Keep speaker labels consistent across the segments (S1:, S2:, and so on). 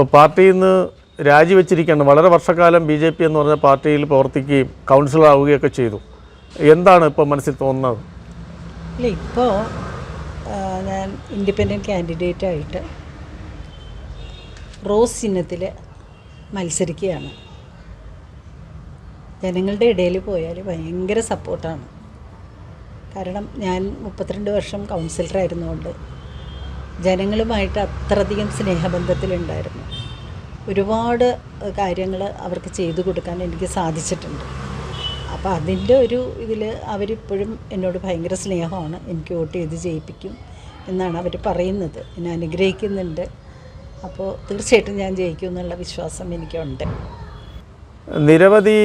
S1: ഇപ്പോൾ പാർട്ടിയിൽ നിന്ന് രാജിവെച്ചിരിക്കുകയാണ്. വളരെ വർഷക്കാലം ബി ജെ പി എന്ന് പറഞ്ഞ പാർട്ടിയിൽ പ്രവർത്തിക്കുകയും കൗൺസിലർ ആവുകയൊക്കെ ചെയ്തു. എന്താണ് ഇപ്പോൾ മനസ്സിൽ തോന്നുന്നത്?
S2: ഇല്ല ഇപ്പോൾ ഞാൻ ഇൻഡിപെൻഡന്റ് കാൻഡിഡേറ്റ് ആയിട്ട് റോസ് ചിഹ്നത്തിൽ മത്സരിക്കുകയാണ്. ജനങ്ങളുടെ ഇടയിൽ പോയാൽ ഭയങ്കര സപ്പോർട്ടാണ്. കാരണം ഞാൻ മുപ്പത്തിരണ്ട് വർഷം കൗൺസിലറായിരുന്നുകൊണ്ട് ജനങ്ങളുമായിട്ട് അത്രയധികം സ്നേഹബന്ധത്തിലുണ്ടായിരുന്നു. ഒരുപാട് കാര്യങ്ങൾ അവർക്ക് ചെയ്തു കൊടുക്കാൻ എനിക്ക് സാധിച്ചിട്ടുണ്ട്. അപ്പോൾ അതിന്റെ ഒരു ഇതിൽ അവരിപ്പോഴും എന്നോട് ഭയങ്കര സ്നേഹമാണ്. എനിക്ക് വോട്ട് ചെയ്ത് ജയിപ്പിക്കും എന്നാണ് അവർ പറയുന്നത്. എന്നെ അനുഗ്രഹിക്കുന്നുണ്ട്. അപ്പോൾ തീർച്ചയായിട്ടും ഞാൻ ജയിക്കും എന്നുള്ള വിശ്വാസം എനിക്കുണ്ട്.
S1: നിരവധി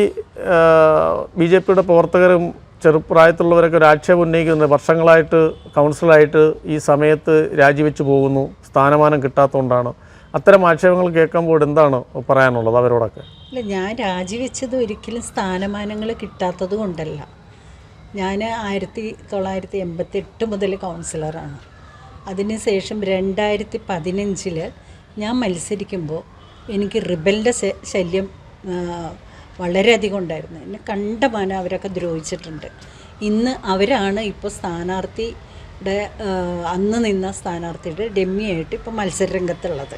S1: ബി ജെ പിയുടെ പ്രവർത്തകരും ചെറുപ്രായത്തിലുള്ളവരൊക്കെ ഒരു ആക്ഷേപം ഉന്നയിക്കുന്നുണ്ട് വർഷങ്ങളായിട്ട് കൗൺസിലായിട്ട് ഈ സമയത്ത് രാജിവെച്ച് പോകുന്നു സ്ഥാനമാനം കിട്ടാത്തതുകൊണ്ടാണ് അത്തരം ആക്ഷേപങ്ങൾ കേൾക്കുമ്പോൾ എന്താണ് പറയാനുള്ളത് അവരോടൊക്കെ?
S2: അല്ല ഞാൻ രാജിവെച്ചത് ഒരിക്കലും സ്ഥാനമാനങ്ങൾ കിട്ടാത്തത് കൊണ്ടല്ല. ഞാൻ ആയിരത്തി തൊള്ളായിരത്തി എൺപത്തി എട്ട് മുതൽ കൗൺസിലറാണ്. അതിനുശേഷം രണ്ടായിരത്തി പതിനഞ്ചിൽ ഞാൻ മത്സരിക്കുമ്പോൾ എനിക്ക് റിബലിന്റെ ശല്യം വളരെയധികം ഉണ്ടായിരുന്നു എന്നെ കണ്ടമാനം അവരൊക്കെ ദ്രോഹിച്ചിട്ടുണ്ട് ഇന്ന് അവരാണ് ഇപ്പോൾ സ്ഥാനാർത്ഥിയുടെ അന്ന് നിന്ന സ്ഥാനാർത്ഥിയുടെ ഡെമ്മിയായിട്ട് ഇപ്പോൾ മത്സരരംഗത്തുള്ളത്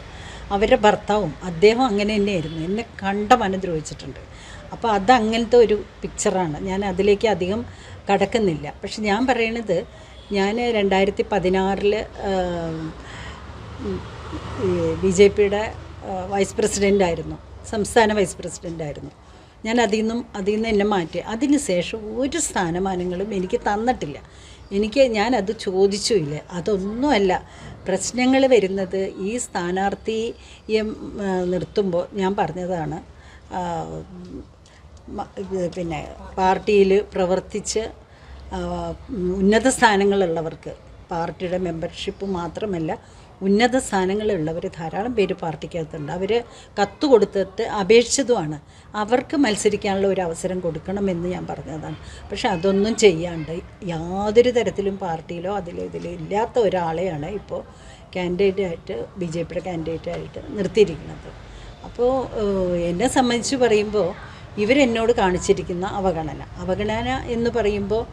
S2: അവരുടെ ഭർത്താവും അദ്ദേഹം അങ്ങനെ തന്നെയായിരുന്നു എന്നെ കണ്ടമാനം ദ്രോഹിച്ചിട്ടുണ്ട് അപ്പോൾ അത് അങ്ങനത്തെ ഒരു പിക്ചറാണ് ഞാൻ അതിലേക്ക് അധികം കടക്കുന്നില്ല പക്ഷെ ഞാൻ പറയണത് ഞാൻ രണ്ടായിരത്തി പതിനാറിൽ ബി ജെ പിയുടെ വൈസ് പ്രസിഡന്റായിരുന്നു സംസ്ഥാന വൈസ് പ്രസിഡന്റായിരുന്നു ഞാൻ അതിൽ നിന്നും അതിൽ നിന്ന് എന്നെ മാറ്റി. അതിന് ശേഷം ഒരു സ്ഥാനമാനങ്ങളും എനിക്ക് തന്നിട്ടില്ല. എനിക്ക് ഞാൻ അത് ചോദിച്ചുമില്ല. അതൊന്നുമല്ല. പ്രശ്നങ്ങൾ വരുന്നത് ഈ സ്ഥാനാർത്ഥിയെ നിർത്തുമ്പോൾ ഞാൻ പറഞ്ഞതാണ് പിന്നെ പാർട്ടിയിൽ പ്രവർത്തിച്ച് ഉന്നത സ്ഥാനങ്ങളുള്ളവർക്ക് പാർട്ടിയുടെ മെമ്പർഷിപ്പ് മാത്രമല്ല ഉന്നത സ്ഥാനങ്ങളിലുള്ളവർ ധാരാളം പേര് പാർട്ടിക്കകത്തുണ്ട്. അവർ കത്ത് കൊടുത്തിട്ട് അപേക്ഷിച്ചതുമാണ്. അവർക്ക് മത്സരിക്കാനുള്ള ഒരു അവസരം കൊടുക്കണമെന്ന് ഞാൻ പറഞ്ഞതാണ്. പക്ഷെ അതൊന്നും ചെയ്യാണ്ട് യാതൊരു തരത്തിലും പാർട്ടിയിലോ അതിലോ ഇതിലോ ഇല്ലാത്ത ഒരാളെയാണ് ഇപ്പോൾ കാൻഡിഡേറ്റായിട്ട് ബി ജെ പിയുടെ കാൻഡിഡേറ്റായിട്ട് നിർത്തിയിരിക്കുന്നത്. അപ്പോൾ എന്നെ സംബന്ധിച്ച് പറയുമ്പോൾ ഇവരെന്നോട് കാണിച്ചിരിക്കുന്ന അവഗണന. അവഗണന എന്ന് പറയുമ്പോൾ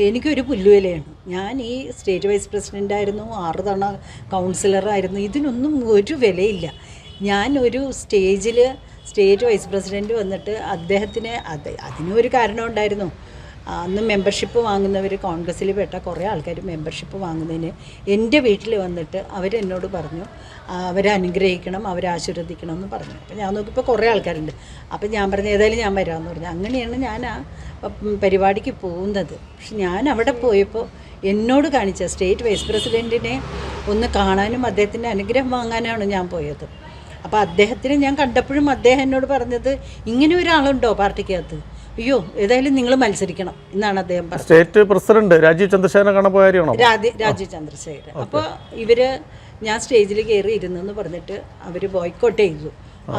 S2: എനിക്കൊരു പുല്ലുവിലയാണ് ഞാൻ ഈ സ്റ്റേറ്റ് വൈസ് പ്രസിഡന്റായിരുന്നു ആറ് തവണ കൗൺസിലറായിരുന്നു. ഇതിനൊന്നും ഒരു വിലയില്ല. ഞാൻ ഒരു സ്റ്റേജിൽ സ്റ്റേറ്റ് വൈസ് പ്രസിഡന്റ് വന്നിട്ട് അദ്ദേഹത്തിന് അത് അതിനൊരു കാരണം ഉണ്ടായിരുന്നു അന്ന് മെമ്പർഷിപ്പ് വാങ്ങുന്നവർ കോൺഗ്രസ്സിൽ പെട്ട കുറേ ആൾക്കാർ മെമ്പർഷിപ്പ് വാങ്ങുന്നതിന് എന്റെ വീട്ടിൽ വന്നിട്ട് അവരെന്നോട് പറഞ്ഞു അവരെ അനുഗ്രഹിക്കണം അവരെ ആശീർവദിക്കണം എന്ന് പറഞ്ഞു. അപ്പോൾ ഞാൻ നോക്കിയപ്പോൾ കുറേ ആൾക്കാരുണ്ട്. അപ്പോൾ ഞാൻ പറഞ്ഞു ഏതായാലും ഞാൻ വരാമെന്ന് പറഞ്ഞു. അങ്ങനെയാണ് ഞാൻ ആ പരിപാടിക്ക് പോകുന്നത്. പക്ഷെ ഞാൻ അവിടെ പോയപ്പോൾ എന്നോട് കാണിച്ച സ്റ്റേറ്റ് വൈസ് പ്രസിഡന്റിനെ ഒന്ന് കാണാനും അദ്ദേഹത്തിന്റെ അനുഗ്രഹം വാങ്ങാനാണ് ഞാൻ പോയത്. അപ്പോൾ അദ്ദേഹത്തിനെ ഞാൻ കണ്ടപ്പോഴും അദ്ദേഹം എന്നോട് പറഞ്ഞത് ഇങ്ങനെ ഒരാളുണ്ടോ പാർട്ടിക്കകത്ത്? അയ്യോ ഏതായാലും നിങ്ങൾ മത്സരിക്കണം എന്നാണ് അദ്ദേഹം പറഞ്ഞത്.
S1: സ്റ്റേറ്റ് പ്രസിഡന്റ് രാജീവ് ചന്ദ്രശേഖരൻ കാണാൻ പോയ കാര്യമാണോ?
S2: രാജീവ് ചന്ദ്രശേഖരൻ. അപ്പോൾ ഇവർ ഞാൻ സ്റ്റേജിൽ കയറി ഇരുന്നു എന്ന് പറഞ്ഞിട്ട് അവർ ബോയ്ക്കോട്ട് ചെയ്തു.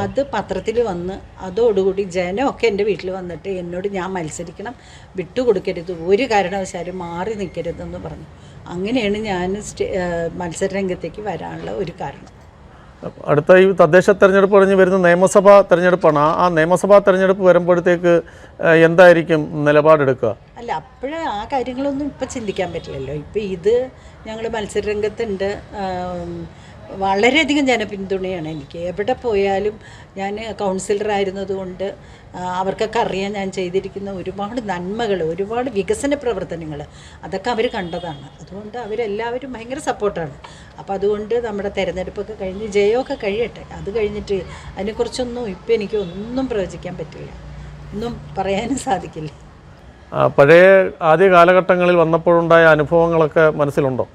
S2: അത് പത്രത്തിൽ വന്ന് അതോടുകൂടി ജനമൊക്കെ എന്റെ വീട്ടിൽ വന്നിട്ട് എന്നോട് ഞാൻ മത്സരിക്കണം വിട്ടുകൊടുക്കരുത് ഒരു കാരണവശാലും മാറി നിൽക്കരുതെന്ന് പറഞ്ഞു. അങ്ങനെയാണ് ഞാൻ സ്റ്റേ രംഗത്തേക്ക് മത്സരരംഗത്തേക്ക് വരാനുള്ള ഒരു കാരണം.
S1: അടുത്ത ഈ തദ്ദേശ തെരഞ്ഞെടുപ്പ് കഴിഞ്ഞ് വരുന്ന നിയമസഭാ തെരഞ്ഞെടുപ്പാണ്. ആ നിയമസഭാ തെരഞ്ഞെടുപ്പ് വരുമ്പോഴത്തേക്ക് എന്തായിരിക്കും നിലപാടെടുക്കുക?
S2: അല്ല അപ്പോഴേ ആ കാര്യങ്ങളൊന്നും ഇപ്പം ചിന്തിക്കാൻ പറ്റില്ലല്ലോ. ഇപ്പം ഇത് ഞങ്ങൾ മത്സരരംഗത്തുണ്ട്. വളരെയധികം ജനപിന്തുണയാണ് എനിക്ക് എവിടെ പോയാലും ഞാൻ കൗൺസിലർ ആയിരുന്നതുകൊണ്ട് അവർക്കൊക്കെ അറിയാൻ ഞാൻ ചെയ്തിരിക്കുന്ന ഒരുപാട് നന്മകൾ ഒരുപാട് വികസന പ്രവർത്തനങ്ങൾ അതൊക്കെ അവർ കണ്ടതാണ്. അതുകൊണ്ട് അവരെല്ലാവരും ഭയങ്കര സപ്പോർട്ടാണ്. അപ്പോൾ അതുകൊണ്ട് നമ്മുടെ തെരഞ്ഞെടുപ്പൊക്കെ കഴിഞ്ഞ് ജയമൊക്കെ കഴിയട്ടെ. അത് കഴിഞ്ഞിട്ട് അതിനെക്കുറിച്ചൊന്നും ഇപ്പം എനിക്ക് ഒന്നും പ്രവചിക്കാൻ പറ്റില്ല. ഒന്നും പറയാനും സാധിക്കില്ല.
S1: പഴയ ആദ്യ കാലഘട്ടങ്ങളിൽ വന്നപ്പോഴുണ്ടായ അനുഭവങ്ങളൊക്കെ മനസ്സിലുണ്ടോ?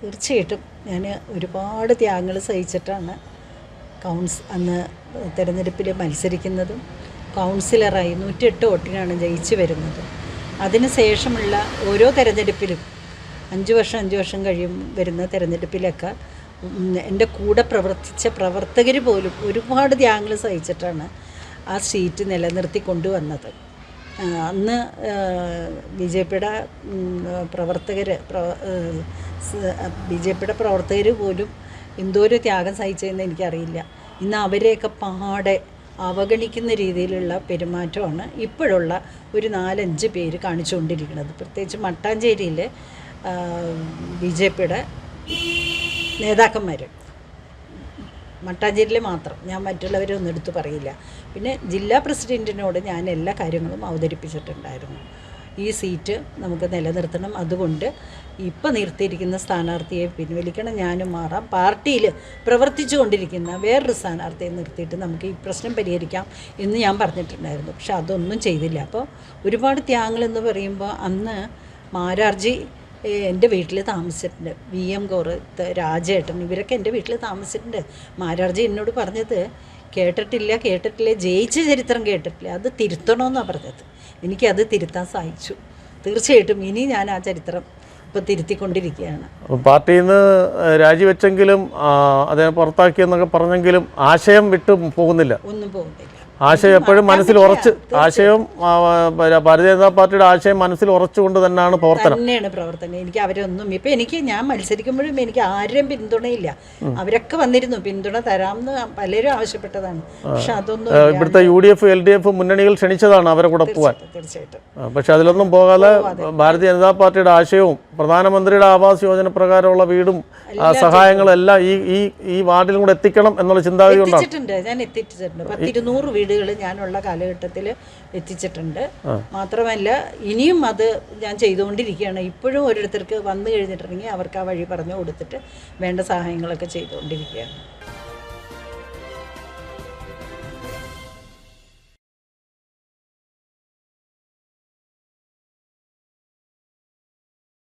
S2: തീർച്ചയായിട്ടും ഞാൻ ഒരുപാട് ത്യാഗങ്ങൾ സഹിച്ചിട്ടാണ് കൗൺസ് അന്ന് തിരഞ്ഞെടുപ്പിൽ മത്സരിക്കുന്നതും. കൗൺസിലറായി നൂറ്റിയെട്ട് വോട്ടിനാണ് ജയിച്ചു വരുന്നത്. അതിന് ശേഷമുള്ള ഓരോ തെരഞ്ഞെടുപ്പിലും അഞ്ച് വർഷം അഞ്ച് വർഷം കഴിയും വരുന്ന തിരഞ്ഞെടുപ്പിലൊക്കെ എന്റെ കൂടെ പ്രവർത്തിച്ച പ്രവർത്തകർ പോലും ഒരുപാട് ത്യാഗങ്ങൾ സഹിച്ചിട്ടാണ് ആ സീറ്റ് നിലനിർത്തി കൊണ്ടുവന്നത് അന്ന് ബി ജെ പിയുടെ പ്രവർത്തകർ ബി ജെ പിയുടെ പ്രവർത്തകർ പോലും എന്തോ ഒരു ത്യാഗം സഹിച്ചതെന്ന് എനിക്കറിയില്ല. ഇന്ന് അവരെയൊക്കെ പാടെ അവഗണിക്കുന്ന രീതിയിലുള്ള പെരുമാറ്റമാണ് ഇപ്പോഴുള്ള ഒരു നാലഞ്ച് പേര് കാണിച്ചുകൊണ്ടിരിക്കുന്നത്. പ്രത്യേകിച്ച് മട്ടാഞ്ചേരിയിലെ ബി ജെ പിയുടെ നേതാക്കന്മാർ മട്ടാഞ്ചേരിയിൽ മാത്രം. ഞാൻ മറ്റുള്ളവരൊന്നും എടുത്തു പറയില്ല. പിന്നെ ജില്ലാ പ്രസിഡന്റിനോട് ഞാൻ എല്ലാ കാര്യങ്ങളും അവതരിപ്പിച്ചിട്ടുണ്ടായിരുന്നു. ഈ സീറ്റ് നമുക്ക് നിലനിർത്തണം. അതുകൊണ്ട് ഇപ്പം നിർത്തിയിരിക്കുന്ന സ്ഥാനാർത്ഥിയെ പിൻവലിക്കണം ഞാനും മാറാം. പാർട്ടിയിൽ പ്രവർത്തിച്ചു കൊണ്ടിരിക്കുന്ന വേറൊരു സ്ഥാനാർത്ഥിയെ നിർത്തിയിട്ട് നമുക്ക് ഈ പ്രശ്നം പരിഹരിക്കാം എന്ന് ഞാൻ പറഞ്ഞിട്ടുണ്ടായിരുന്നു. പക്ഷെ അതൊന്നും ചെയ്തില്ല. അപ്പോൾ ഒരുപാട് ത്യാഗങ്ങൾ എന്ന് പറയുമ്പോൾ അന്ന് മാരാർജി എന്റെ വീട്ടിൽ താമസിച്ചിട്ടുണ്ട്. വി എം കോറത്ത് രാജേട്ടൻ ഇവരൊക്കെ എന്റെ വീട്ടിൽ താമസിച്ചിട്ടുണ്ട്. മാരാർജി എന്നോട് പറഞ്ഞത് കേട്ടിട്ടില്ല കേട്ടിട്ടില്ല ജയിച്ച ചരിത്രം കേട്ടിട്ടില്ല. അത് തിരുത്തണമെന്നാണ് പറഞ്ഞത്. എനിക്കത് തിരുത്താൻ സാധിച്ചു. തീർച്ചയായിട്ടും ഇനി ഞാൻ ആ ചരിത്രം ഇപ്പോൾ തിരുത്തിക്കൊണ്ടിരിക്കുകയാണ്.
S1: പാർട്ടിയിൽ നിന്ന് രാജിവെച്ചെങ്കിലും അതിനെ അദ്ദേഹം പുറത്താക്കിയെന്നൊക്കെ പറഞ്ഞെങ്കിലും ആശയം വിട്ടു പോകുന്നില്ല.
S2: ഒന്നും പോകുന്നില്ല.
S1: ആശയം എപ്പോഴും മനസ്സിൽ ഉറച്ച് ആശയം ഭാരതീയ ജനതാ പാർട്ടിയുടെ ആശയം മനസ്സിൽ ഉറച്ചുകൊണ്ട് തന്നെയാണ് പ്രവർത്തനം.
S2: തന്നെയാണ് പ്രവർത്തനം. എനിക്ക് അവരൊന്നും ഇപ്പൊ എനിക്ക് ഞാൻ മത്സരിക്കുമ്പോഴും എനിക്ക് ആരും പിന്തുണയില്ല. അവരൊക്കെ വന്നിരുന്നു പിന്തുണ തരാമെന്ന് പലരും ആവശ്യപ്പെട്ടതാണ്. പക്ഷെ അതൊന്നും.
S1: ഇവിടുത്തെ U D F L D F മുന്നണികൾ ക്ഷണിച്ചതാണ് അവരെ കൂടെ പോവാൻ.
S2: തീർച്ചയായിട്ടും.
S1: പക്ഷെ അതിലൊന്നും പോകാതെ ഭാരതീയ ജനതാ പാർട്ടിയുടെ ആശയവും പ്രധാനമന്ത്രിയുടെ ആവാസ് യോജന പ്രകാരമുള്ള വീടും സഹായങ്ങളും എല്ലാം ഈ ഈ ഈ വാർഡിലും കൂടെ എത്തിക്കണം എന്നുള്ള ചിന്താഗതി
S2: എത്തിച്ചിട്ടുണ്ട്. ഞാൻ എത്തിച്ചിട്ടുണ്ട്. പത്തിരുന്നൂറ് വീടുകൾ ഞാനുള്ള കാലഘട്ടത്തിൽ എത്തിച്ചിട്ടുണ്ട്. മാത്രമല്ല ഇനിയും അത് ഞാൻ ചെയ്തുകൊണ്ടിരിക്കുകയാണ്. ഇപ്പോഴും ഓരോരുത്തർക്ക് വന്നു കഴിഞ്ഞിട്ടുണ്ടെങ്കിൽ അവർക്ക് ആ വഴി പറഞ്ഞു കൊടുത്തിട്ട് വേണ്ട സഹായങ്ങളൊക്കെ ചെയ്തുകൊണ്ടിരിക്കുകയാണ്.